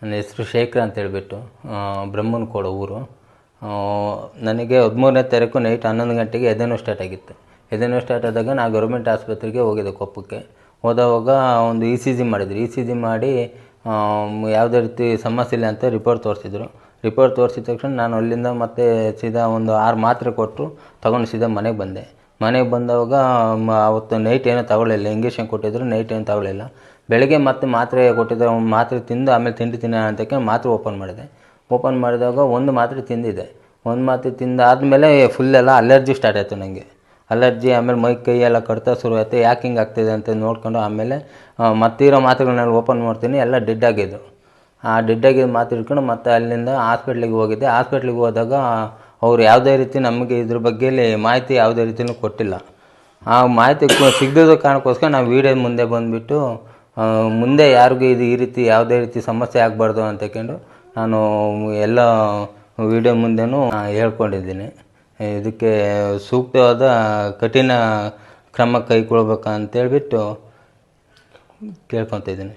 ನನ್ನ ಹೆಸರು ಶೇಖರ್ ಅಂತ ಹೇಳಿಬಿಟ್ಟು ಬ್ರಹ್ಮನ ಕೋಡ ಊರು. ನನಗೆ ಹದಿಮೂರನೇ ತಾರೀಕು ನೈಟ್ ಹನ್ನೊಂದು ಗಂಟೆಗೆ ಎದೆನೋ ಸ್ಟಾರ್ಟ್ ಆಗಿತ್ತು. ಎದೆನೋ ಸ್ಟಾರ್ಟ್ ಆದಾಗ ನಾನು ಗೌರ್ಮೆಂಟ್ ಆಸ್ಪತ್ರೆಗೆ ಹೋಗಿದ್ದೆ ಕೊಪ್ಪಕ್ಕೆ. ಹೋದವಾಗ ಒಂದು ಇ ಸಿ ಜಿ ಮಾಡಿದ್ರು. ಇ ಸಿ ಜಿ ಮಾಡಿ ಯಾವುದೇ ರೀತಿ ಸಮಸ್ಯೆ ಇಲ್ಲ ಅಂತ ರಿಪೋರ್ಟ್ ತೋರಿಸಿದ್ರು. ರಿಪೋರ್ಟ್ ತೋರಿಸಿದ ತಕ್ಷಣ ನಾನು ಅಲ್ಲಿಂದ ಮತ್ತೆ ಸೀದಾ ಒಂದು ಆರು ಮಾತ್ರೆ ಕೊಟ್ಟು ತೊಗೊಂಡು ಸೀದಾ ಮನೆಗೆ ಬಂದೆ. ಮನೆಗೆ ಬಂದಾಗ ಅವತ್ತು ನೈಟ್ ಏನೂ ತಗೊಳ್ಳಿಲ್ಲ. ಇಂಜೆಕ್ಷನ್ ಕೊಟ್ಟಿದ್ರು ನೈಟ್ ಏನು ತಗೊಳ್ಳಿಲ್ಲ. ಬೆಳಗ್ಗೆ ಮತ್ತೆ ಮಾತ್ರೆ ಕೊಟ್ಟಿದ್ದರು ಮಾತ್ರೆ ತಿಂದು ಆಮೇಲೆ ತಿಂಡಿ ತಿನ್ನೋಣ ಅಂತಕ್ಕೆ ಮಾತ್ರೆ ಓಪನ್ ಮಾಡಿದೆ. ಓಪನ್ ಮಾಡಿದಾಗ ಒಂದು ಮಾತ್ರೆ ತಿಂದಿದೆ. ಒಂದು ಮಾತ್ರೆ ತಿಂದಾದಮೇಲೆ ಫುಲ್ ಎಲ್ಲ ಅಲರ್ಜಿ ಸ್ಟಾರ್ಟ್ ಆಯಿತು ನನಗೆ ಅಲರ್ಜಿ ಆಮೇಲೆ ಮೈ ಕೈ ಎಲ್ಲ ಕಡ್ತಾ ಶುರು ಆಯಿತು ಯಾಕೆ ಹಿಂಗೆ ಆಗ್ತಿದೆ ಅಂತ ನೋಡ್ಕೊಂಡು ಆಮೇಲೆ ಮತ್ತಿರೋ ಮಾತ್ರೆಗಳನ್ನೆಲ್ಲ ಓಪನ್ ಮಾಡ್ತೀನಿ. ಎಲ್ಲ ಡೆಡ್ ಆ ಡೆಡ್ ಆಗಿದ್ದು ಮಾತ್ರೆ ಇಟ್ಕೊಂಡು ಮತ್ತೆ ಅಲ್ಲಿಂದ ಹಾಸ್ಪಿಟ್ಲಿಗೆ ಹೋಗಿದ್ದೆ. ಹಾಸ್ಪಿಟ್ಲಿಗೆ ಹೋದಾಗ ಅವ್ರು ಯಾವುದೇ ರೀತಿ ನಮಗೆ ಇದ್ರ ಬಗ್ಗೆಲಿ ಮಾಹಿತಿ ಯಾವುದೇ ರೀತಿಯೂ ಕೊಟ್ಟಿಲ್ಲ. ಆ ಮಾಹಿತಿ ಸಿಗದ ಕಾರಣಕ್ಕೋಸ್ಕರ ನಾವು ವೀಡಿಯೋ ಮುಂದೆ ಬಂದುಬಿಟ್ಟು ಮುಂದೆ ಯಾರಿಗೂ ಇದು ಈ ರೀತಿ ಯಾವುದೇ ರೀತಿ ಸಮಸ್ಯೆ ಆಗಬಾರ್ದು ಅಂತಕೊಂಡು ನಾನು ಎಲ್ಲ ವೀಡಿಯೋ ಮುಂದೆನೂ ಹೇಳ್ಕೊಂಡಿದ್ದೀನಿ. ಇದಕ್ಕೆ ಸೂಕ್ತವಾದ ಕಠಿಣ ಕ್ರಮ ಕೈಗೊಳ್ಬೇಕಂತೇಳ್ಬಿಟ್ಟು ಕೇಳ್ಕೊತಿದ್ದೀನಿ.